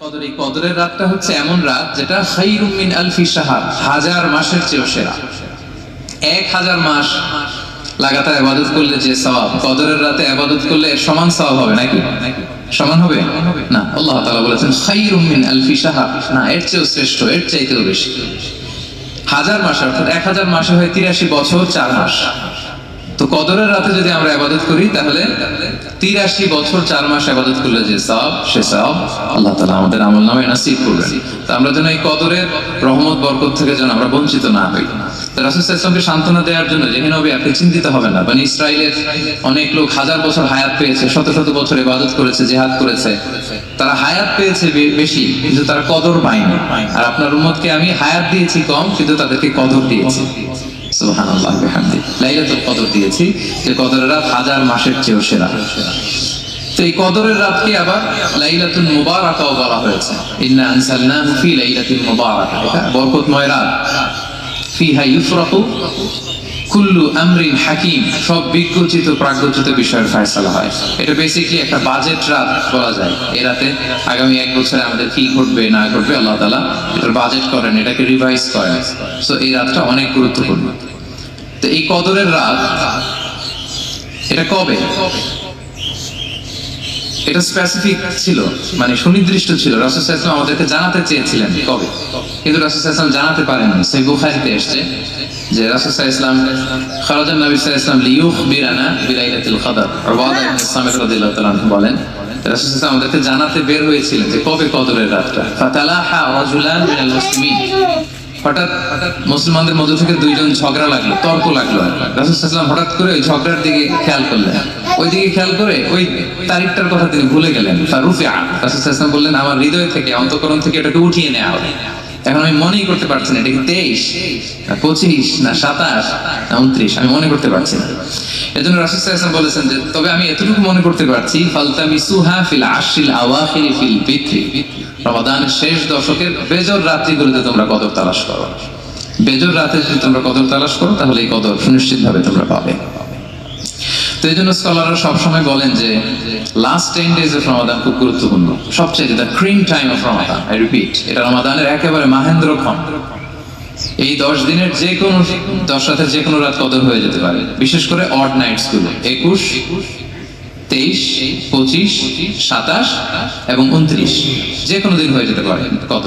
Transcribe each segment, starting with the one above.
কদর এই কদরের রাতটা হচ্ছে এমন রাত যেটা খাইরুম মিন আলফি শাহার, হাজার মাসের চেয়েও সেরা। এক হাজার মাস লাগাতার আবাদত করলে যে সওয়াব কদরের রাতে আবাদত করলে সমান সওয়াব হবে, নাকি? সমান হবে? না, আল্লাহ তাআলা বলেছেন, খাইরুম মিন আলফি শাহার। না, এর চেয়েও শ্রেষ্ঠ, এর চাইতেও বেশি। হাজার মাস, অর্থাৎ এক হাজার মাসে হয় তিরাশি বছর, চার মাস। তো কদরের রাতে যদি আমরা আবাদত করি, তাহলে তিরাশি বছর চার মাস আবাদত করলে যে সব সে সব আল্লাহ তালা আমাদের আমল নামে নাসিব করবেন। তো আমরা যেন এই কদরের রহমত, বরকত থেকে যেন আমরা বঞ্চিত না হই। তো সান্ত্বনা দেওয়ার জন্য যে নবী, আপনি চিন্তিত হবেন না। মানে ইসরায়েলের অনেক লোক হাজার বছর হায়াত পেয়েছে, শত শত বছর ইবাদত করেছে, জেহাদ করেছে। তারা হায়াত পেয়েছে বেশি, কিন্তু তারা কদর পায়নি। আর আপনার উম্মতকে আমি হায়াত দিয়েছি কম, কিন্তু তাদেরকে কদর দিয়েছি। তো সব বিজ্ঞচিত প্রাগচিত বিষয়ের ফয়সালা হয়। এটা বেসিক্যালি একটা বাজেট রাত বলা যায়। এই রাতে আগামী এক বছরে আমাদের কি ঘটবে, না ঘটবে, আল্লাহ তালা এটার বাজেট করেন, এটাকে রিভাইজ করেন। সো এই রাতটা অনেক গুরুত্বপূর্ণ। তো এই কদরের রাত এটা কবে? এটা স্পেসিফিক ছিল মানে সুনির্দিষ্ট ছিল। রাসুল ইসলাম আমাদেরকে জানাতে চেয়েছিলেন কবে? কিন্তু রাসুল ইসলাম জানাতে পারেননি। সেই বুখারিতে এসছে যে রাসুল ইসলাম খারাজান নবী ইসলাম লিউখ বিরানা বিলাইলাতুল কদর উবাদা ইবনে রাদিয়াল্লাহু তাআলা বলেন, রাসুল ইসলাম আমাদেরকে জানাতে বের হয়েছিলেন যে কবে কদরের রাতটা। ফাতালাহা রাজুলান মিনাল মুসলিমিন। হঠাৎ মুসলমানদের মধ্য থেকে দুইজন ঝগড়া লাগল, তর্ক লাগল। রাসুলাম হঠাৎ করে ওই ঝগড়ার দিকে খেয়াল করলেন। ওই দিকে খেয়াল করে ওই তারিখটার কথা তিনি ভুলে গেলেন। রুফিয়া রাসুলাম বললেন, আমার হৃদয় থেকে, অন্তকরণ থেকে এটাকে উঠিয়ে নেওয়া হবে। এখন আমি মনেই করতে পারছি না, এটা কি তেইশ? না পঁচিশ, না সাতাশ, না উনত্রিশ, আমি মনে করতে পারছি না। এজন্য রাসুল আলাইহি বলেছেন যে, তবে আমি এতটুকু মনে করতে পারছি ফালতামি সুহা ফিল আশিল আওয়াখিরি ফিল বিত্রি। রমাদানের শেষ দশকের বেজর রাত্রিগুলোতে তোমরা কদর তালাশ করো। বেজর রাতে যদি তোমরা কদর তালাশ করো, তাহলে এই কদর সুনিশ্চিত ভাবে তোমরা পাবে। তো এই জন্য স্কলাররা সবসময় বলেন যে last ten days of Ramadan খুব গুরুত্বপূর্ণ। সবচেয়ে the cream time of Ramadan I repeat এটা রমাদানের একেবারে মাহেন্দ্রক্ষণ এই দশ দিনের যে কোনো, দশ রাতের যে কোনো রাত কদর হয়ে যেতে পারে। বিশেষ করে অড নাইটসগুলো, একুশ, তেইশ, পঁচিশ, সাতাশ এবং উনত্রিশ, যে কোনো দিন হয়ে যেতে পারে কত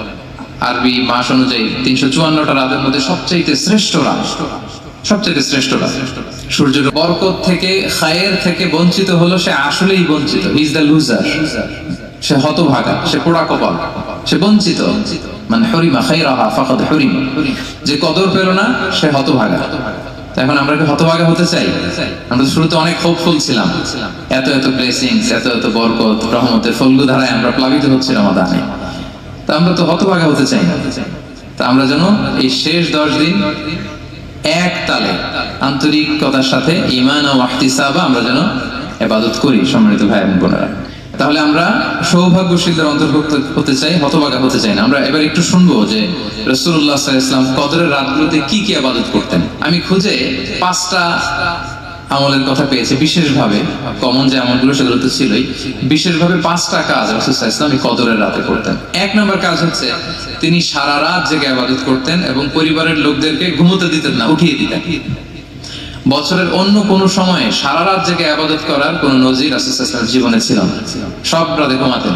আরবি মাস অনুযায়ী তিনশো চুয়ান্নটা রাতের মধ্যে সবচাইতে শ্রেষ্ঠ রাত। সবচাইতে শ্রেষ্ঠ রাত। সূর্যের বরকত থেকে, খায়ের থেকে বঞ্চিত হলো, সে আসলেই বঞ্চিত। ইজ দ্য লুজার সে হতভাগা, সে পোড়া কপাল। সে বঞ্চিত। মানে হরিমা খাইরাহা ফাকাদ হরিমা। যে কদর পেল না, সে হতভাগা। এখন আমরা কি হতভাগা হতে চাই? আমরা শুরুতে অনেক হোপফুল ছিলাম। এত এত ব্লেসিংস এত এত বরকত, রহমতের ফলগু ধারায় আমরা প্লাবিত হচ্ছিলাম রমাদানে। তা আমরা তো হতভাগা হতে চাই না। তা আমরা যেন এই শেষ দশ দিন এক তালে আন্তরিকতার সাথে ইমান ও আহতিসাবা আমরা যেন এবাদত করি, সম্মানিত ভাই এবং বোনেরা। তাহলে আমরা সৌভাগ্যশীলদের অন্তর্ভুক্ত হতে চাই, হতভাগা হতে চাই না। আমরা এবার একটু শুনব যে রসুল্লাহ ইসলাম কদরের রাতগুলোতে কি কি আবাদত করতেন। আমি খুঁজে পাঁচটা আমলের কথা পেয়েছি। বিশেষভাবে কমন যে আমলগুলো, সেগুলো তো ছিলই। বিশেষভাবে পাঁচটা কাজ রসুল্লাহ কদরের রাতে করতেন। এক নম্বর কাজ হচ্ছে, তিনি সারা রাত জেগে আবাদত করতেন এবং পরিবারের লোকদেরকে ঘুমোতে দিতেন না, উঠিয়ে দিতেন। বছরের অন্য কোনো সময়ে সারা রাত জেগে আবাদত করার কোনো নজির রাসুল জীবনে ছিল না। সব রাতে ঘুমাতেন।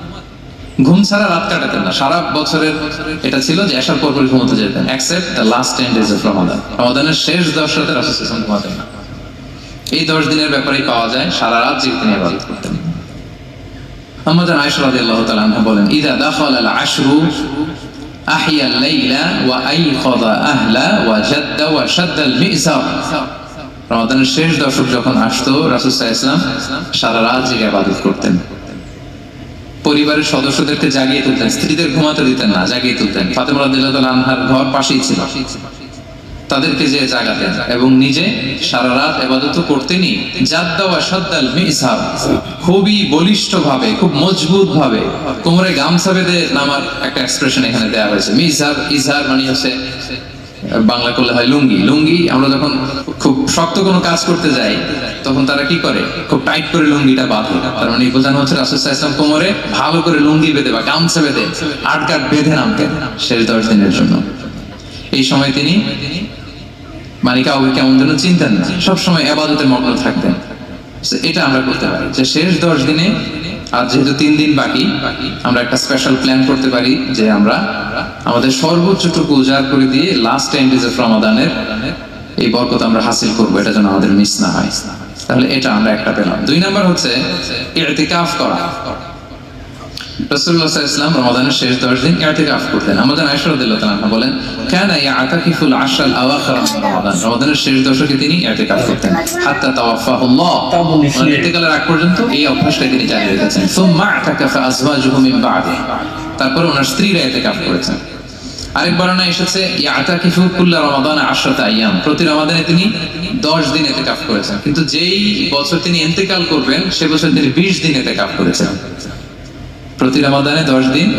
ঘুম ছাড়া রাত কাটাতেন না। সারা বছরের এটা ছিল যে আসার যেতেন except the last ten days of Ramadan রমাদানের শেষ দশ রাতে রাসূল ঘুমাতেন না। এই দশ দিনের ব্যাপারেই পাওয়া যায়, সারা রাত করতেন। আমাদের বলেন, ইদা আল আশরু আহিয়া লাইলা ওয়া আহলা ওয়া জাদ্দা ওয়া রমাদানের শেষ দশক যখন আসতো, রাসূল সাল্লাল্লাহু আলাইহি সারা রাত জেগে ইবাদত করতেন। পরিবারের সদস্যদেরকে জাগিয়ে তুলতেন, স্ত্রীদের ঘুমাতে দিতেন না, জাগিয়ে তুলতেন। ফাতেমা আনহার ঘর পাশেই ছিল। তাদেরকে যে জাগাতেন এবং নিজে সারা রাত এবাদত মিসাব খুবই বলিষ্ঠ ভাবে খুব মজবুত ভাবে কোমরে গামছা বেঁধে নামার একটা এক্সপ্রেশন এখানে দেওয়া হয়েছে। মিসাব ইজহার মানে হচ্ছে বাংলা করলে হয় লুঙ্গি। লুঙ্গি আমরা যখন খুব শক্ত কোনো কাজ করতে যাই তখন তারা কি করে? খুব টাইট করে লুঙ্গিটা বাঁধে। তার মানে বোঝানো হচ্ছে রাসুল কোমরে ভালো করে লুঙ্গি বেঁধে বা গামছা বেঁধে আট কাট বেঁধে নামতেন শেষ দশ দিনের জন্য। এই সময় তিনি মানে কাউকে কেমন যেন চিনতেন না। সবসময় আবাদতে মগ্ন থাকতেন। এটা আমরা করতে পারি যে শেষ দশ দিনে, আর যেহেতু তিন দিন বাকি, আমরা একটা স্পেশাল প্ল্যান করতে পারি যে আমরা আমাদের সর্বোচ্চটুকু উজাড় করে দিয়ে লাস্ট টাইম ডেজ অফ রমাদানের এই বরকত আমরা হাসিল করব। এটা যেন আমাদের মিস না হয়। তাহলে এটা আমরা একটা পেলাম। দুই নাম্বার হচ্ছে ইতিকাফ করা। রাসূলুল্লাহ সাল্লাল্লাহু রমাদানের শেষ 10 দিন ইতিকাফ করতেন। আমাদের আয়েশা রাদিয়াল্লাহু তাআলা বলেন কানা ইয়াতাকিফুল আশরাল আওয়াখির রমাদান। রমাদানের শেষ দশকে তিনি ইতিকাফ করতেন। হাত্তা তাওয়াফাহুল্লাহ। মানে ইন্তেকালের আগ পর্যন্ত এই অভ্যাসটা তিনি জারি রেখেছেন। সুম্মা আতাকাফা আজওয়াজুহু মিন বাদে। তারপর ওনার স্ত্রীরা ইতিকাফ করেছেন। আরেক বর্ণনা এসেছে প্রতি রমাদানে তিনি 10 দিন ইতিকাফ করেছেন। কিন্তু যেই বছর তিনি ইন্তেকাল করবেন, সে বছর তিনি 20 দিন ইতিকাফ করেছেন। প্রতি রমাদানে দশ দিন।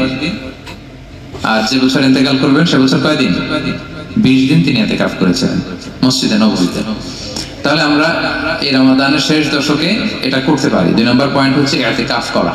আর যে বছর ইন্তেকাল করবেন, সে বছর কয় দিন? বিশ দিন তিনি এতে কাফ করেছিলেন মসজিদে নবীতে তাহলে আমরা এই রমাদানের শেষ দশকে এটা করতে পারি। দুই নম্বর পয়েন্ট হচ্ছে এতে কাফ করা।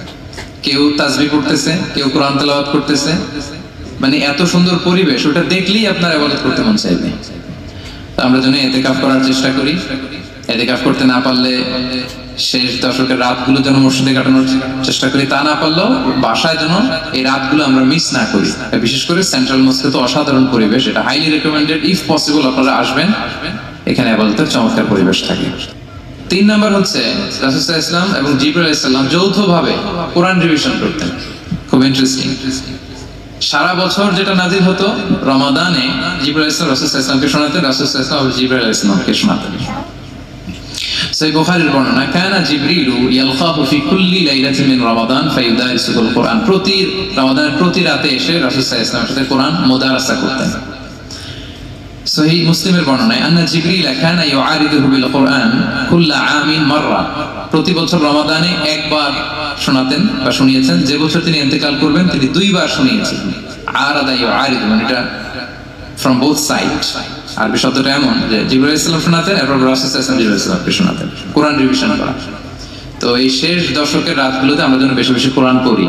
কেউ তাজবি পড়তেছে, কেউ কোরআন তেলাওয়াত করতেছে। মানে এত সুন্দর পরিবেশ, ওটা দেখলেই আপনার আবাদত করতে মন চাইবে। আমরা যেন এতেকাফ করার চেষ্টা করি। এতেকাফ করতে না পারলে শেষ দশকের রাতগুলো যেন মসজিদে কাটানোর চেষ্টা করি। তা না পারলেও বাসায় যেন এই রাতগুলো আমরা মিস না করি। বিশেষ করে সেন্ট্রাল মস্কে তো অসাধারণ পরিবেশ, এটা হাইলি রেকমেন্ডেড ইফ পসিবল আপনারা আসবেন। এখানে আপাতত চমৎকার পরিবেশ থাকে। তিন নাম্বার হচ্ছে রাসুসাহ ইসলাম এবং জিবুল ইসলাম যৌথভাবে কোরআন রিভিশন করতেন। খুব ইন্টারেস্টিং সারা বছর যেটা নাজিল হতো, রমাদানে জিবরাইল ইসলাম রাসূল ইসলামকে শোনাতেন, রাসূল ইসলাম জিবরাইল ইসলামকে শোনাতেন। সেই বুখারীর বর্ণনা, কানা জিবরিলু ইয়ালকাহু ফি কুল্লি লাইলাতিন মিন রমাদান ফায়ুদারিসুল কোরআন। প্রতি রমাদানের প্রতি রাতে এসে রাসূল ইসলামের সাথে কোরআন মুদারাসা করতেন। সহি মুসলিমের বর্ণনায়, আন্না জিবরিল কানা ইউআরিদুহু বিল কোরআন কুল্লা আমিন মাররা। প্রতি বছর রমাদানে একবার শোনাতেন বা শুনিয়েছেন। যে বছর তিনি ইন্তেকাল করবেন, তিনি দুইবার শুনিয়েছেন। আর আদা ইউআরিদু মানে এটা ফ্রম বোথ সাইড আরবি শব্দটা এমন যে জিবরাইল ইসলাম শোনাতেন, এরপর রাসূল ইসলাম জিবরাইল ইসলামকে শোনাতেন। কোরআন রিভিশন করা। তো এই শেষ দশকের রাতগুলোতে আমরা যেন বেশি বেশি কোরআন পড়ি।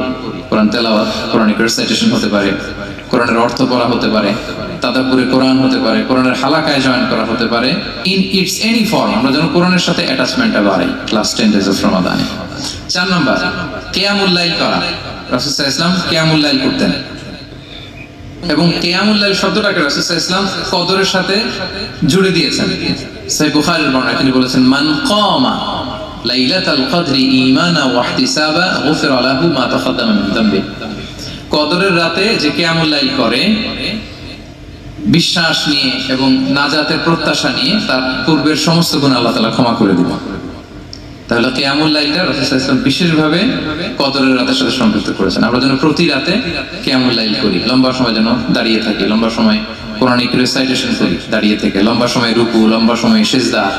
কোরআন তেলাওয়াত কোরআনিক রেসাইটেশন হতে পারে, কোরআনের অর্থ পড়া হতে পারে। তাদাপুরে কোরআন হতে পারে, কোরআনের হালাকায় জয়েন করা হতে পারে। ইন ইটস এনি ফর্ম আমরা যেন কোরআনের সাথে অ্যাটাচমেন্টটা বাড়াই ক্লাস টেন ডেজ অফ রমাদানে চার নম্বর কেয়ামুল্লাইল করা। রাসূল ইসলাম কেয়ামুল্লাইল করতেন। এবং কেয়ামুল্লাইল শব্দটাকে রাসূল ইসলাম কদরের সাথে জুড়ে দিয়েছেন। সেই বুখারীর বর্ণনা তিনি বলেছেন, মান কামা লাইলাতাল কদরি ঈমানা ওয়া ইহতিসাবা, গুফিরা লাহু মা তাকাদ্দামা মিন কদরের রাতে যে কেয়ামুল লাইল করে বিশ্বাস নিয়ে এবং নাজাতের প্রত্যাশা নিয়ে তার পূর্বের সমস্ত গুণ আল্লাহ তাআলা ক্ষমা করে দিবেন। তাহলে কেয়ামুল লাইলটা রাসূল বিশেষভাবে কদরের রাতের সাথে সম্পৃক্ত করেছেন। আমরা যেন প্রতি রাতে কেয়ামুল লাইল করি। লম্বা সময় যেন দাঁড়িয়ে থাকি, লম্বা সময় কোরআনিক রেসাইটেশন করি, দাঁড়িয়ে থেকে। লম্বা সময় রুকু, লম্বা সময় সেজদা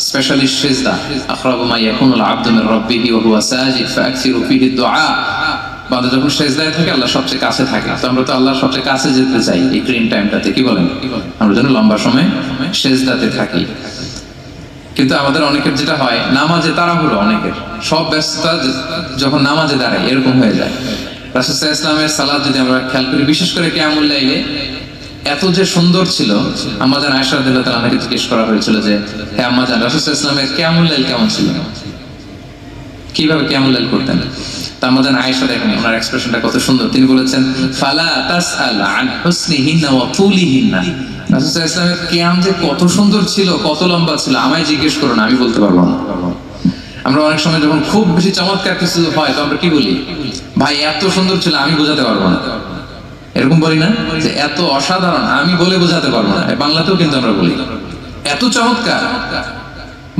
স্পেশালি সেজদা। আখরাবু মা ইয়াকুনুল আবদু মির রাব্বিহি ওয়া হুয়া সাজিদ ফাকসিরু ফিহি বান্দা যখন সেজদায় থাকে আল্লাহ সবচেয়ে কাছে থাকে। তো আমরা তো আল্লাহ সবচেয়ে কাছে যেতে চাই এই ক্রিম টাইমটাতে কি বলেন? আমরা যেন লম্বা সময় সেজদাতে থাকি। কিন্তু আমাদের অনেকের যেটা হয় নামাজে তাড়াহুড়ো অনেকের। সব ব্যস্ততা যখন নামাজে দাঁড়ায় এরকম হয়ে যায়। রাসুসাহ ইসলামের সালাদ যদি আমরা খেয়াল করি বিশেষ করে কেমন লাইলে এত যে সুন্দর ছিল আমাদের আয়সা দিল্লাহ তালাকে জিজ্ঞেস করা হয়েছিল যে হ্যাঁ আমাজান রাসুসাহ ইসলামের কেমন লাইল কেমন ছিল? কীভাবে কেমন লাইল করতেন? তা আমাদের আয়েশা দেখেন, ওনার এক্সপ্রেশনটা কত সুন্দর। তিনি বলেছেন, ফালা তাসআল আন হুসনিহিন্না ওয়া তুলিহিন্না। রাসূল সাল্লাল্লাহু ওয়াসাল্লামের কিয়াম যে কত সুন্দর ছিল, কত লম্বা ছিল, আমায় জিজ্ঞেস করো না, আমি বলতে পারব না। আমরা অনেক সময় যখন খুব বেশি চমৎকার কিছু হয়, তো আমরা কি বলি? ভাই, এত সুন্দর ছিল, আমি বোঝাতে পারব না। এরকম বলি না যে, এত অসাধারণ, আমি বলে বোঝাতে পারব না। বাংলাতেও কিন্তু আমরা বলি। এত চমৎকার।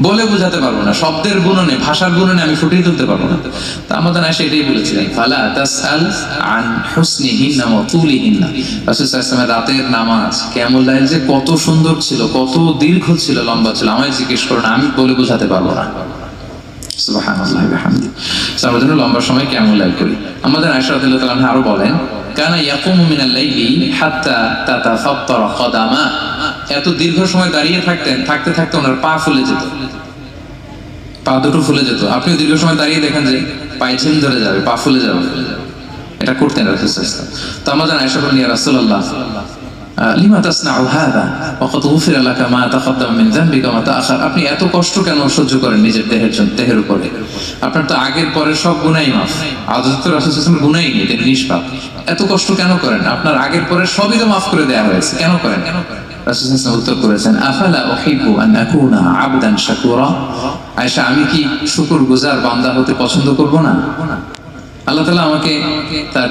বলে বোঝাতে পারব না, শব্দের গুণনে, ভাষার গুণনে আমি ফুটিয়ে তুলতে পারব না। তা আমাদের আয়সা এটাই বলেছিলেন ফালা রাতের নামাজ, কিয়ামুল লাইল যে কত সুন্দর ছিল, কত দীর্ঘ ছিল, লম্বা ছিল, আমায় জিজ্ঞেস করো না, আমি বলে বোঝাতে পারব না। সুবহানাল্লাহি ওয়া বিহামদি আমরা লম্বা সময় কিয়ামুল লাইল করি। আমাদের আয়েশা রাদিয়াল্লাহু আনহা আরও বলেন এত দীর্ঘ সময় দাঁড়িয়ে থাকতেন, থাকতে থাকতে ওনার পা ফুলে যেত। পা দুটো ফুলে যেত। আপনিও দীর্ঘ সময় দাঁড়িয়ে দেখেন যে পায়ে ধরে যাবে, পা ফুলে যাবে। এটা করতেন রাসূল তো আমাদের আয়েশা বলেন ইয়া রাসূলুল্লাহ লিমা তাসনাউ হাদা? মা তাকাদ্দাম মিন যামবিকা মা তাআখার। আপনি এত কষ্ট কেন সহ্য করেন নিজের দেহের জন্য, দেহের উপরে? আপনার তো আগের পরে সব গুনাহই মাফ। আদত গুনাহই নেই তিনি নিষ্পাপ। এত কষ্ট কেন করেন? আপনার আগের পরে সবই তো মাফ করে দেয়া হয়েছে, কেন করেন? সাল্লাল্লাহু উত্তর করেছেন, আফালা উহিব্বু আন আকুনা আবদান শাকুরা? আয়েশা, আমি কি শুকরগুজার বান্দা হতে পছন্দ করব না? আল্লাহ তালা আমাকে তার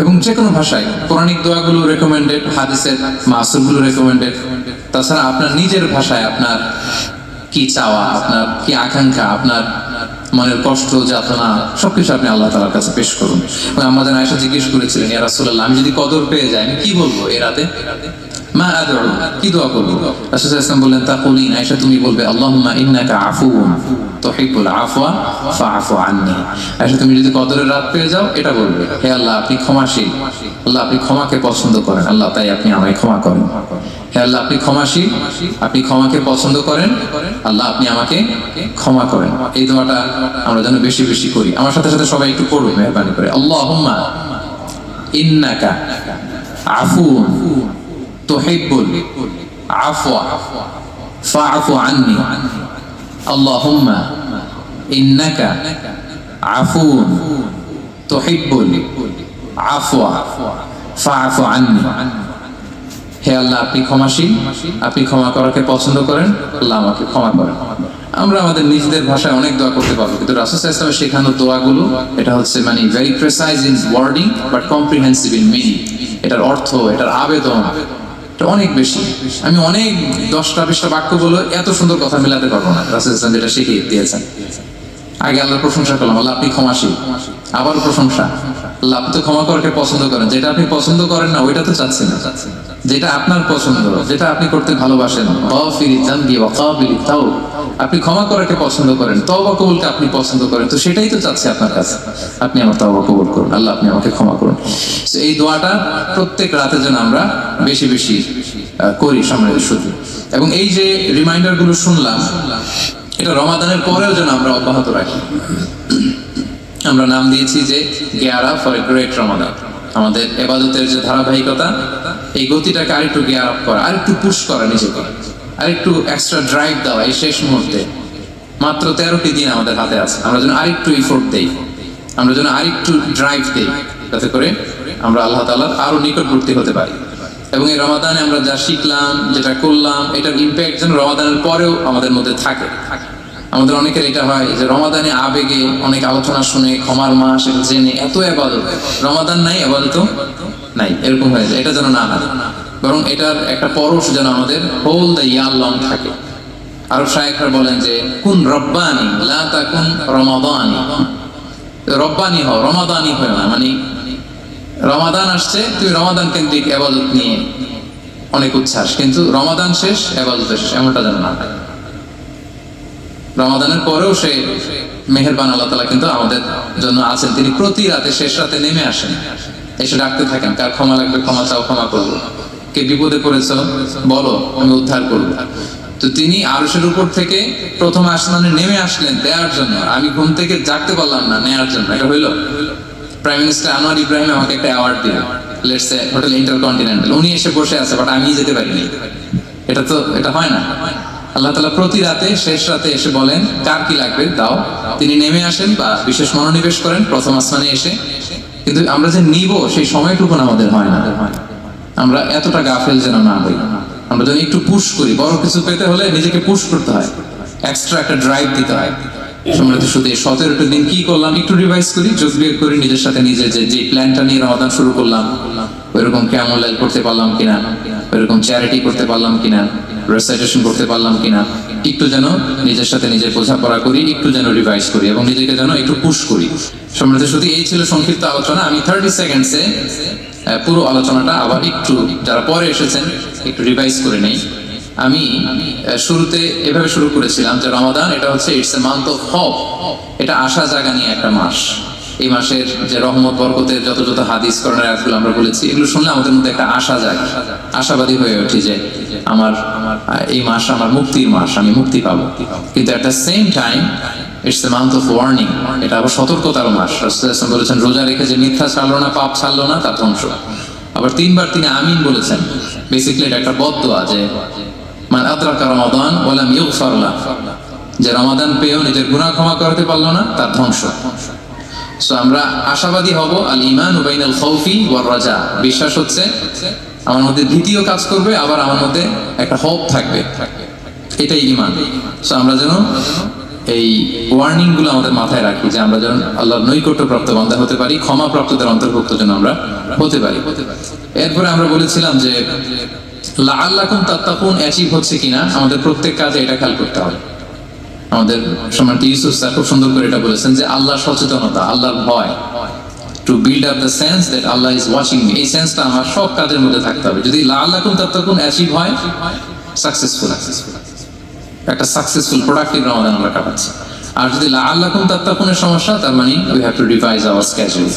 এবং যে কোনো ভাষায় পৌরাণিক দোয়াগুলো রেকমেন্ডেড হাদিসের মাসুরগুলো রেকমেন্ডেড তাছাড়া আপনার নিজের ভাষায় আপনার কি চাওয়া, আপনার কি আকাঙ্ক্ষা, আপনার মনের কষ্ট, যাতনা, সবকিছু আপনি আল্লাহ তালার কাছে পেশ করুন। আমাদের আয়সা জিজ্ঞেস করেছিলেন, ইয়া রাসূলুল্লাহ, আমি যদি কদর পেয়ে যাই, আমি কি বলব এরাতে রাতে? মা আদউ কি দোয়া করব? রাসূল ইসলাম বললেন তাকুলিন আয়েশা তুমি বলবে, আল্লাহুম্মা ইন্নাকা আফুউন তুহিব্বুল আফওয়া ফাআফু আন্নি। আয়েশা তুমি যদি কদরের রাত পেয়ে যাও, এটা বলবে, হে আল্লাহ, আপনি ক্ষমাশীল। আল্লাহ, আপনি ক্ষমাকে পছন্দ করেন। আল্লাহ, তাই আপনি আমায় ক্ষমা করেন। হে আল্লাহ, আপনি ক্ষমাশীল, আপনি ক্ষমাকে পছন্দ করেন। আল্লাহ, আপনি আমাকে ক্ষমা করেন। এই দোয়াটা আমরা যেন বেশি বেশি করি। আমার সাথে সাথে সবাই একটু পড়বে, মেহরবানি করে। আল্লাহুম্মা ইন্নাকা আফুউন তুহিব্বুল, আফওয়া ফাআফু আন্নি, আল্লাহুম্মা ইন্নাকা আফুউন তুহিব্বুল, আফওয়া ফাআফু আন্নি। হে আল্লাহ, আপনি ক্ষমাশীল, আপনি ক্ষমা করাকে পছন্দ করেন, আল্লাহ আমাকে ক্ষমা করেন। আমরা আমাদের নিজেদের ভাষায় অনেক দোয়া করতে পারব, কিন্তু রাসুল ইসলামের শেখানো দোয়াগুলো, এটা হচ্ছে মানে very precise in wording but comprehensive in meaning এটার অর্থ, এটার আবেদন অনেক বেশি। আমি অনেক দশটা বিশটা বাক্য বলে এত সুন্দর কথা মেলাতে পারব না। রাসুল ইসলাম যেটা শিখিয়ে দিয়েছেন। আগে আল্লাহর প্রশংসা করলাম, আল্লাহ আপনি ক্ষমাশীল। আবার প্রশংসা। আল্লাহ আপনি তো ক্ষমা করতে পছন্দ করেন। যেটা আপনি পছন্দ করেন না, ওইটা তো চাচ্ছেন না। যেটা আপনার পছন্দ, যেটা আপনি করতে ভালোবাসেন। আপনি ক্ষমা করাকে পছন্দ করেন, তওবা কবুলকে আপনি পছন্দ করেন, তো সেটাই তো চাচ্ছে আপনার কাছে। আপনি আমার তওবা কবুল করুন, আল্লাহ আপনি আমাকে ক্ষমা করুন। এই দোয়াটা প্রত্যেক রাতে যেন আমরা বেশি বেশি করি সম্মানিত শুধু এবং এই যে রিমাইন্ডারগুলো শুনলাম, এটা রমাদানের পরেও যেন আমরা অব্যাহত রাখি। আমরা নাম দিয়েছি যে গেয়ারা ফর এ গ্রেট রমাদান। আমাদের এবাদতের যে ধারাবাহিকতা, এই গতিটাকে আরেকটু গেয়ার আপ করা, আরেকটু পুশ করা নিজেকে। আরেকটু এক্সট্রা ড্রাইভ দেওয়া এই শেষ মুহূর্তে। মাত্র তেরোটি দিন আমাদের হাতে আছে। আমরা যেন আরেকটু ইফোর্ট দেই। আমরা যেন আরেকটু ড্রাইভ দেই। যাতে করে আমরা আল্লাহ তালার আরও নিকটবর্তী হতে পারি। এবং এই রমাদানে আমরা যা শিখলাম, যেটা করলাম, এটার ইম্প্যাক্ট যেন রমাদানের পরেও আমাদের মধ্যে থাকে। আমাদের অনেকের এটা হয় যে রমাদানে আবেগে অনেক আলোচনা শুনে, ক্ষমার মাস জেনে এত আবাদত। রমাদান নাই, আবাদত নাই। এরকম হয়ে যায়। এটা যেন না হয়। বরং এটার একটা পরশ যেন আমাদের হোল দ্য ইয়ার লং থাকে। আরও শায়েখরা বলেন যে, কোন রব্বানি, লা তাকুন রমাদানি। রব্বানি হও, রমাদানি হয় না। মানে রমাদান আসছে তুমি রমাদান কেন্দ্রিক আবাদত নিয়ে অনেক উচ্ছ্বাস, কিন্তু রমাদান শেষ আবাদত শেষ, এমনটা যেন না রমাদানের পরেও সে মেহেরবান আল্লাহ তালা কিন্তু আমাদের জন্য আছেন। তিনি প্রতি রাতে শেষ রাতে নেমে আসেন, এসে ডাকতে থাকেন, কার ক্ষমা লাগবে, ক্ষমা চাও, ক্ষমা করব। কে বিপদে পড়েছ, বলো, আমি উদ্ধার করব। তো তিনি আরশের উপর থেকে প্রথম আসমানে নেমে আসলেন দেওয়ার জন্য। আমি ঘুম থেকে জাগতে পারলাম না নেওয়ার জন্য, এটা হইল প্রাইম মিনিস্টার আনোয়ার ইব্রাহিম আমাকে একটা অ্যাওয়ার্ড দিল। লেটস সে হোটেল ইন্টারকন্টিনেন্টাল উনি এসে বসে আছে বাট আমি যেতে পারিনি। এটা তো, এটা হয় না। আল্লাহ তালা প্রতি রাতে, শেষ রাতে এসে বলেন, কার কি লাগবে? দাও। তিনি নেমে আসেন বা বিশেষ মনোনিবেশ করেন, প্রথম আসমানে এসে। কিন্তু আমরা যে নিব, সেই সময়টুকুন আমাদের হয় না। আমরা এতটা গাফেল যেন না হই। আমরা যেন একটু পুশ করি। বড় কিছু পেতে হলে নিজেকে পুশ করতে হয়। এক্সট্রা একটা ড্রাইভ দিতে হয়। সম্রাট শুধু এই সতেরোটা দিন কি করলাম? একটু রিভাইজ করি বিয়োগ করি নিজের সাথে নিজে যে যে প্ল্যানটা নিয়ে রমাদান শুরু করলাম, ওইরকম কেমন লাইল করতে পারলাম কিনা, ওইরকম চ্যারিটি করতে পারলাম কিনা রেসাইটেশন করতে পারলাম কিনা, একটু যেন নিজের সাথে নিজের বোঝাপড়া করি, একটু যেন রিভাইজ করি এবং নিজেকে যেন একটু পুশ করি। সম্রাট শুধু এই ছিল সংক্ষিপ্ত আলোচনা। আমি থার্টি সেকেন্ডসে পুরো আলোচনাটা আবার একটু, যারা পরে এসেছেন, একটু রিভাইজ করে নেই। আমি শুরুতে এভাবে শুরু করেছিলাম যে রমাদান, এটা হচ্ছে it's a month of hope এটা আশা জাগা নিয়ে একটা মাস। এই মাসের যে রহমত, বরকতের যত যত হাদিস করণের আয়াতগুলো আমরা বলেছি, এগুলো শুনলে আমাদের মধ্যে একটা আশা জাগে। আশাবাদী হয়ে উঠি যে আমার এই মাস আমার মুক্তির মাস, আমি মুক্তি পাবো। কিন্তু at the same time it's a month of warning এটা আবার সতর্কতার মাস। রাসূলুল্লাহ বলেছেন, রোজা রেখে যে মিথ্যা ছাড়লো না, পাপ ছাড়লো না, তার ধ্বংস। আবার তিনবার তিনি আমিন বলেছেন। বেসিক্যালি এটা একটা বদদোয়া যে মান আদ্রাকা রমাদান ওয়ালাম ইউগফার লাহ যে রমাদান পেয়েও নিজের গুনাহ ক্ষমা করতে পারল না, তার ধ্বংস। সো আমরা আশাবাদী হব আল ইমান উবাইনাল খাউফি ওয়ার রাজা। বিশ্বাস হচ্ছে আমার মধ্যে ভীতিও কাজ করবে, আবার আমার মধ্যে একটা হোপ থাকবে। এটাই ইমান সো আমরা যেন এই ওয়ার্নিংগুলো আমাদের মাথায় রাখি যে আমরা যেন আল্লাহর নৈকট্য প্রাপ্ত বান্ধা হতে পারি ক্ষমা প্রাপ্তদের অন্তর্ভুক্ত যেন আমরা হতে পারি। এরপরে আমরা বলেছিলাম যে লাআল্লাকুম তাত্তাকুন অ্যাচিভ হচ্ছে কিনা আমাদের প্রত্যেক কাজে এটা খেয়াল করতে হবে। আমাদের সম্রাট ইউসুফ স্যার খুব সুন্দর করে এটা বলেছেন যে আল্লাহর সচেতনতা, আল্লাহর ভয়। To build up the sense that Allah is watching me এই সেন্সটা আমার সব কাজের মধ্যে থাকতে হবে। যদি লা আল্লাহ কুন তাত্তাকুন অ্যাচিভ হয় সাকসেসফুল একটা সাকসেসফুল প্রোডাক্টিভ রমাদান আমরা কাটাচ্ছি। আর যদি লা আল্লাহ কুন তাত্তাকুনের সমস্যা, তার মানে we have to revise our schedule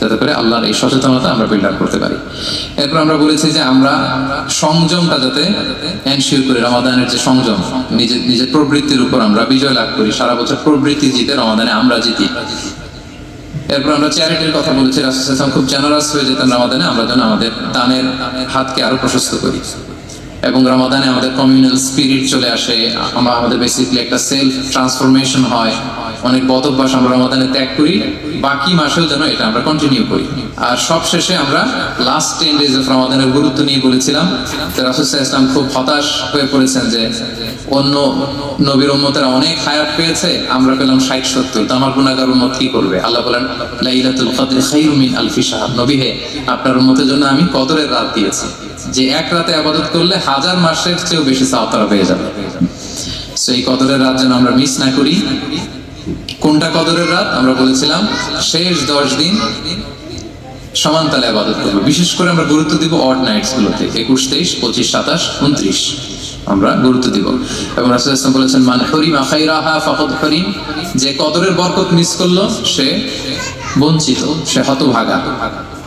যাতে করে আল্লাহর এই সচেতনতা আমরা বিল্ড আপ করতে পারি। এরপর আমরা বলেছি যে আমরা সংযমটা যাতে এনশিওর করি, রমাদানের যে সংযম, নিজের নিজের প্রবৃত্তির উপর আমরা বিজয় লাভ করি, সারা বছর প্রবৃত্তি জিতে রমাদানে আমরা জিতি। এরপর আমরা চ্যারিটির কথা বলেছি, রাসুল খুব জেনারাস হয়ে যেতেন রমাদানে, আমরা যেন আমাদের দানের হাতকে আরও প্রশস্ত করি। এবং রমাদানে আমাদের কমিউনাল স্পিরিট চলে আসে, আমরা আমাদের বেসিক্যালি একটা সেলফ ট্রান্সফরমেশন হয়, অনেক বদ আমরা রমাদানে ত্যাগ করি। বাকি মাসেও যেন এটা আমরা কন্টিনিউ করি। আর সব শেষে আমরা লাস্ট টেন ডেজ অফ রমাদানের গুরুত্ব নিয়ে বলেছিলাম রাসুল ইসলাম খুব হতাশ হয়ে পড়েছেন যে অন্য নবীর উম্মতেরা অনেক হায়াত পেয়েছে, আমরা পেলাম ষাট সত্তর। তো আমার গুণাগার উম্মত কি করবে? আল্লাহ বলেন, লাইলাতুল কদর খাইরুম মিন আলফি শাহর। নবী আপনার উম্মতের জন্য আমি কদরের রাত দিয়েছি। যে এক রাতে আবাদত করলে হাজার মাসের চেয়েও বেশি সাওতারা পেয়ে যাবে। সেই কদরের রাত যেন আমরা মিস না করি কোনটা কদরের রাত? আমরা বলেছিলাম, শেষ দশ দিন সমান তালে আবাদত করব। বিশেষ করে আমরা গুরুত্ব দিব অড নাইটস গুলোতে, একুশ, তেইশ, পঁচিশ, সাতাশ উনত্রিশ আমরা গুরুত্ব দিব। এবং রাসুল ইসলাম বলেছেন, মান হরিম আখাই রাহা ফকত হরিম যে কদরের বরকত মিস করল, সে বঞ্চিত, সে হতভাগা।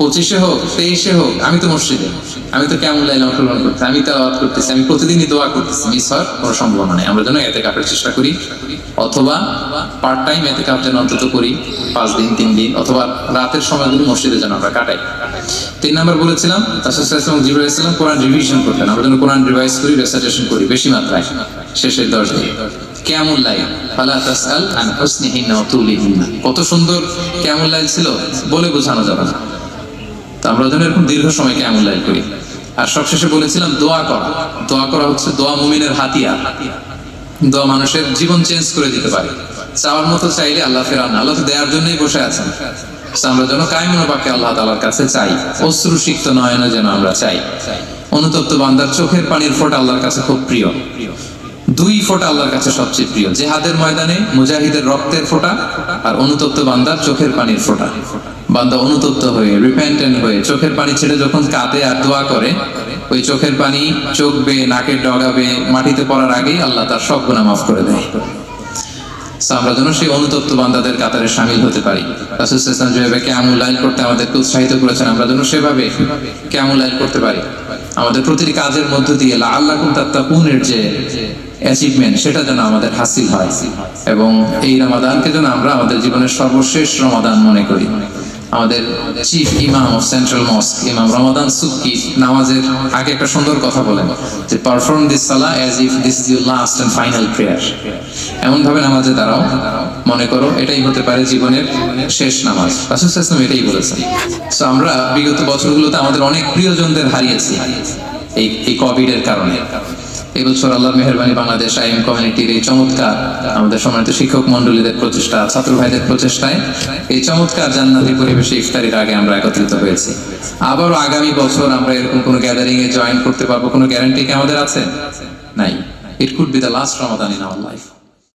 পঁচিশে হোক, তেইশে হোক, আমি তো মসজিদে। আমি তো কেমন লাইলে অংশগ্রহণ করতেছি, আমি তালাবাত করতেছি, আমি প্রতিদিনই দোয়া করতেছি, মিস হওয়ার কোনো সম্ভাবনা নেই। আমরা যেন এতে কাপের চেষ্টা করি, অথবা পার্ট টাইম এতে কাপ যেন অন্তত করি, পাঁচ দিন, তিন দিন, অথবা রাতের সময়গুলো মসজিদে যেন আমরা কাটাই। তিন নাম্বার বলেছিলাম তাসাম জিবুল ইসলাম কোরআন রিভিশন করতেন আমরা যেন কোরআন রিভাইজ করি রেসাইটেশন করি, বেশি মাত্রায়, শেষের দশ দিন। কেমন লাইল ফালা তাসআল আন হুসনিহিন্না ওয়া কত সুন্দর, কেমন লাইল ছিল? বলে বোঝানো যাবে না। তো আমরা যেন এরকম দীর্ঘ সময় কেমন লাইল করি। আর সবশেষে বলেছিলাম, দোয়া করা। দোয়া করা হচ্ছে দোয়া মুমিনের হাতিয়ার। দোয়া মানুষের জীবন চেঞ্জ করে দিতে পারে। চাওয়ার মতো চাইলে আল্লাহ ফেরান আল্লাহ তো দেওয়ার জন্যই বসে আছেন। আমরা যেন আল্লাহ তালার কাছে চাই। অশ্রু সিক্ত যেন আমরা চাই। অনুতপ্ত বান্দার চোখের পানির ফোঁটা আল্লাহর কাছে খুব প্রিয়। দুই ফোঁটা আল্লাহর কাছে সবচেয়ে প্রিয়। জেহাদের ময়দানে মুজাহিদের রক্তের ফোঁটা আর অনুতপ্ত বান্দার চোখের পানির ফোঁটা। বান্দা অনুতপ্ত হয়ে রিপেন্টেন্ট হয়ে চোখের পানি ছেড়ে যখন কাঁদে আর দোয়া করে, ওই চোখের পানি চোখ বেয়ে নাকের ডগা বেয়ে মাটিতে পড়ার আগেই আল্লাহ তার সব গুণা মাফ করে দেয়। আমরা যেন সেই অনুতপ্ত বান্দাদের কাতারে সামিল হতে পারি। কেমন লাইল করতে আমাদেরকে উৎসাহিত করেছেন, আমরা যেন সেভাবে কেমন লাইল করতে পারি। আমাদের প্রতিটি কাজের মধ্য দিয়ে আল্লাহ তাত্তাকুনের যে অ্যাচিভমেন্ট সেটা যেন আমাদের হাসিল হয়। এবং এই রমাদানকে যেন আমরা আমাদের জীবনের সর্বশেষ রমাদান মনে করি। আমাদের চিফ ইমাম অফ সেন্ট্রাল মস্ক ইমাম রমাদান সুবকি নামাজের আগে একটা সুন্দর কথা বলেন যে perform this salah as if this is your last and final prayer এমন ভাবে নামাজে দাঁড়াও, মনে করো এটাই হতে পারে জীবনের শেষ নামাজ। রাসূল সাল্লাল্লাহু এটাই বলেছেন। সো আমরা বিগত বছরগুলোতে আমাদের অনেক প্রিয়জনদের হারিয়েছি এই এই কোভিড এর কারণে। এই বছর আল্লাহ মেহরবানি বাংলাদেশ কমিউনিটির এই চমৎকার, আমাদের সম্মানিত শিক্ষক মন্ডলীদের প্রচেষ্টা, ছাত্র ভাইদের প্রচেষ্টায় এই চমৎকার জান্নাতি পরিবেশে ইফতারির আগে আমরা একত্রিত হয়েছি। আবারও আগামী বছর আমরা এরকম কোনো গ্যাদারিং এ জয়েন করতে পারব, কোনো গ্যারান্টি কি আমাদের আছে? নাই। It could be the last Ramadan in our life